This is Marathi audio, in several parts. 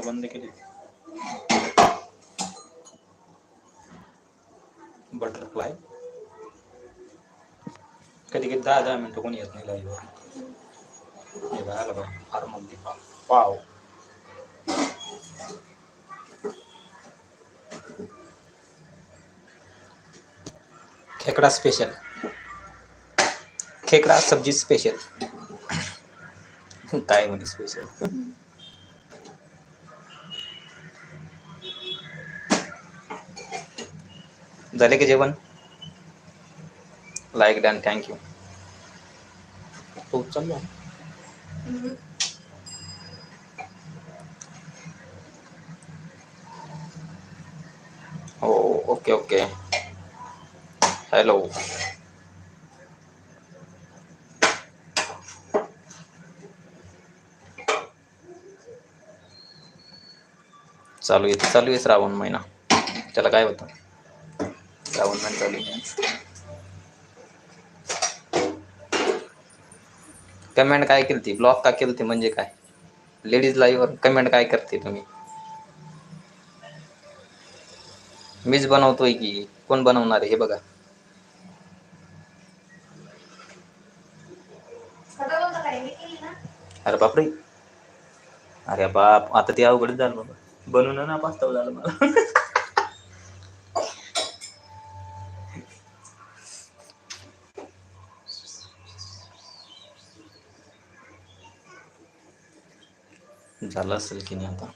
बंद केली. बटरफ्लाय कधी कधी दहा दहा मिनटं कोणी येत नाही लाईव्ह हे बघायला बघ फार मग पाव खेकडा स्पेशल खेकडा सब्जी स्पेशल काय म्हणजे स्पेशल झाले की जेवण? लाईक डन थँक्यू तू उचल हो ओके ओके. हॅलो चालू आहे. चालू आहे श्रावण महिना. त्याला काय होतं? श्रावण महिना चालू आहे. कमेंट काय केलती? ब्लॉक का केलती म्हणजे काय? लेडीज लाईव्हवर कमेंट काय करते तुम्ही? मीच बनवतोय की कोण बनवणार आहे हे बघा. अरे बापरे. अरे बाप आता ते अवघड झालं. बाबा बनवून ना पास्ताव झालं मला झालं असेल की नाही आता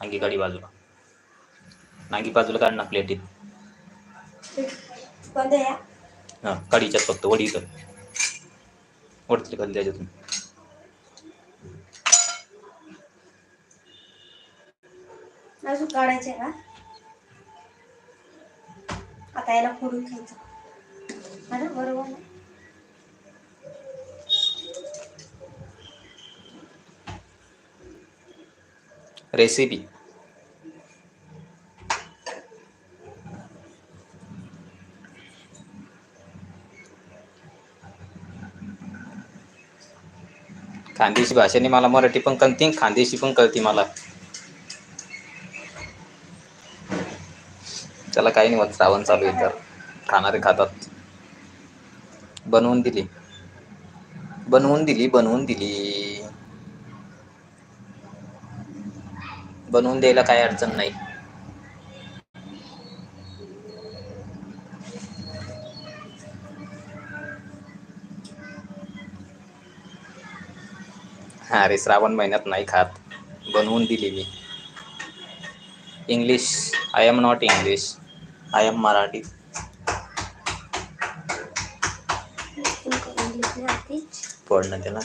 नांगी गाडी बाजूला नांगी बाजूला काढ ना प्लेटीत हा काडीच्यात फक्त वडी कर वडतली खाली त्याच्यातून. अजून काढायचे का? आता याला फोडून खायचं अरे बरोबर ना? रेसिपी खानदेशी भाषेने मला मराठी पण कळते खानदेशी पण कळते मला. त्याला काही नाही होत श्रावण चालू आहे तर. खाणारे खातात. बनवून दिली. बनवून दिली बनवून दिली. बनवून द्यायला काही अडचण नाही. अरे श्रावण महिन्यात नाही खात. बनवून दिली मी. English I am not English I am Marathi. फोडणं त्याला.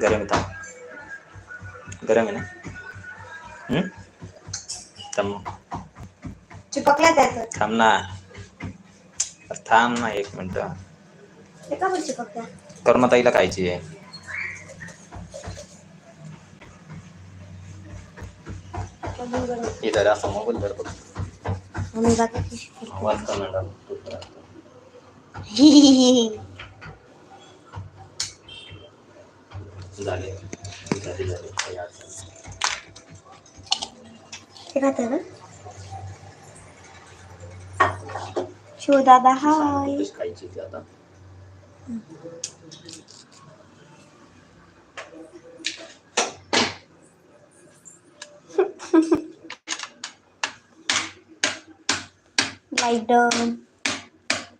गरम आहे थांब. गरम आहे ना? थांब चिपकला त्याचं. थांब ना. थांब ना एक मिनटं. चिपकल्या कर्मताईला खायची आहे. इधर असं मोबाईल धर बघ. झाले. झाले झाले. काही अडचण दादा हाय. कशी खायची आता.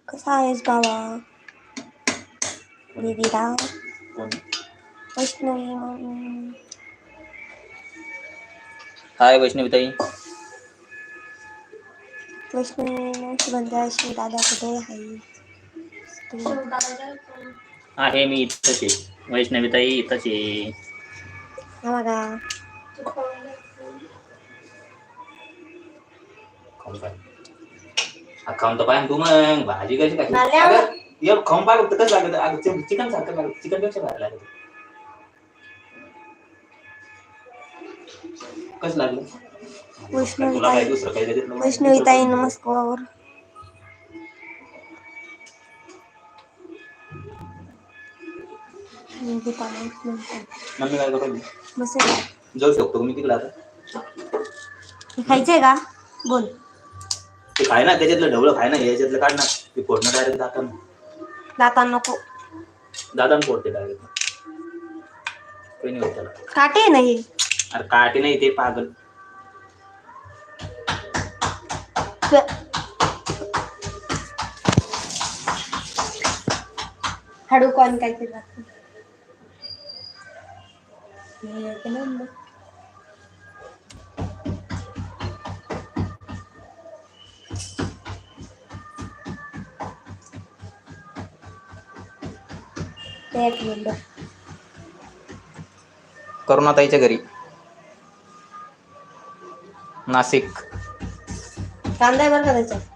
कसा आहेस बाबा? दीदीला? वैष्णवी. हाय वैष्णवी ताई वैष्णवी शिव दादा कुठे आहे? आहे मी इथंच आहे वैष्णवी ताई इथंच आहे हा बघा खाऊन पाय हा, खाऊन तर पाय ना तू मग भाजी कशी काय मला आवडत. अगं, ये खाऊन पाय फक्त कसं लागत अगं चिकन सारखं लागत चिकनपेक्षा भारी लागत कसं लागलं वैष्णवी तुला काय माहीत नव्हतं. मम्मी काय करू बसेल जाऊ शकतो मी तिकडे आता खायचंय का? बोल. ते खाय ना त्याच्यातलं ढवळं खाय ना याच्यातलं काढ ना. ते फोडणं डायरेक्ट दातानं. दाता नको. दादान फोडते डायरेक्ट काही नाही होत त्याला. काटे नाही अरे काटे नाही ते पागल. हाडू कॉन काय केलं? केलं ना. ते एक मिनिट करुणाताईच्या घरी नाशिक कांदा आहे बरं का त्याच्यात